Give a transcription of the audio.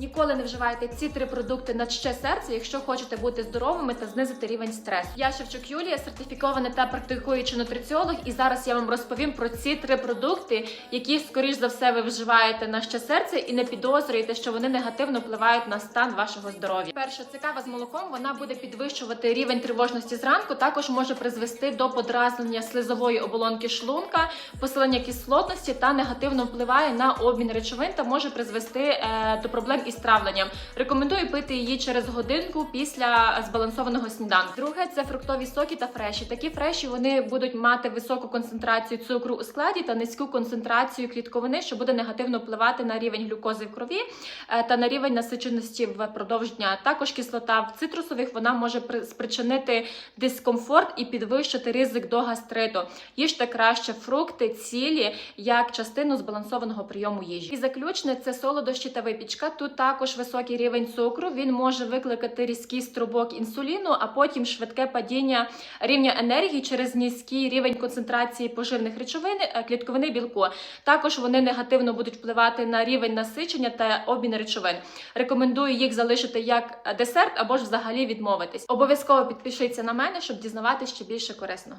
Ніколи не вживайте ці три продукти на ще серце, якщо хочете бути здоровими та знизити рівень стресу. Я Шевчук Юлія, сертифікована та практикуючий нутриціолог, і зараз я вам розповім про ці три продукти, які скоріш за все ви вживаєте на ще серце і не підозрюєте, що вони негативно впливають на стан вашого здоров'я. Перша це кава з молоком. Вона буде підвищувати рівень тривожності зранку. Також може призвести до подразнення слизової оболонки шлунка, посилення кислотності та негативно впливає на обмін речовин та може призвести е, до проблем із травленням. Рекомендую пити її через годинку після збалансованого сніданку. Друге це фруктові соки та фреші. Такі фреші вони будуть мати високу концентрацію цукру у складі та низьку концентрацію клітковини, що буде негативно впливати на рівень глюкози в крові е, та на рівень насиченості впродовж дня. Також кислота в цитрусових вона може при- спричинити дискомфорт і підвищити ризик до гастриту. Їжте краще фрукти, цілі як частину збалансованого прийому їжі. І заключне це солодощі та випічка. Тут також високий рівень цукру. Він може викликати різкий струбок інсуліну, а потім швидке падіння рівня енергії через низький рівень концентрації поживних речовин, е, клітковини білку. Також вони негативно будуть впливати на рівень насичення та обмін речовин. Рекомендую їх залишити як десерт або ж взагалі відмовитись. Обов'язково підпишіться на мене, щоб дізнаватися ще більше корисного.